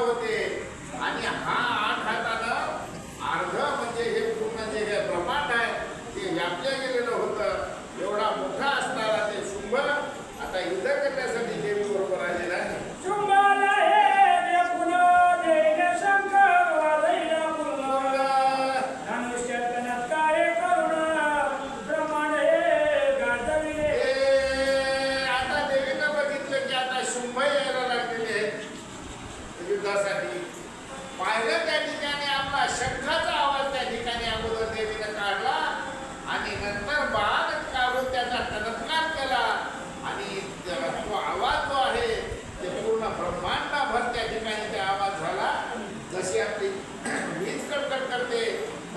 होते. आणि हा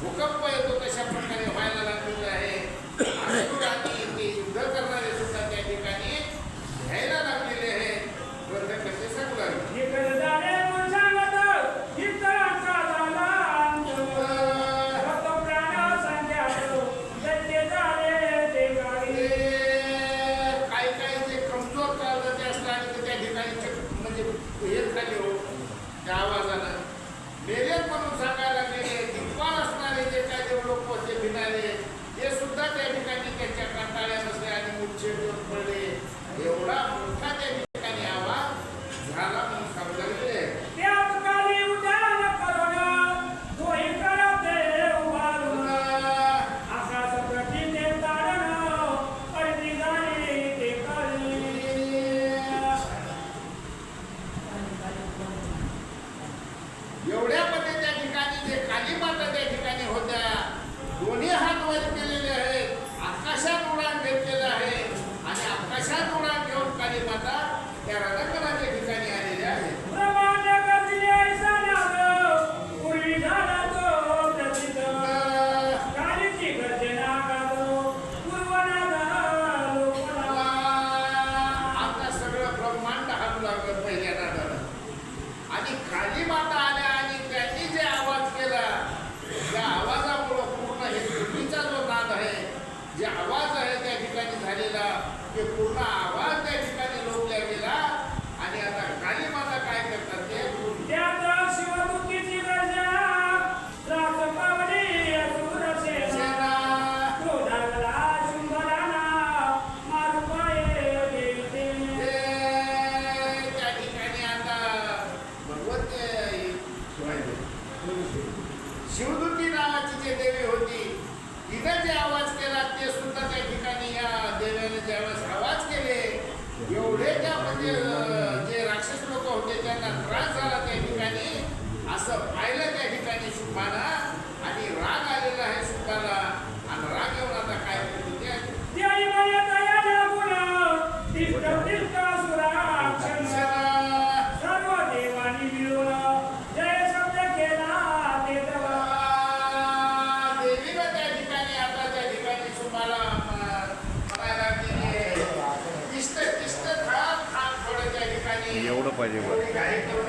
भूकंप येतो कशा प्रकारे व्हायला लागलेला आहे. पाहिजे बरं.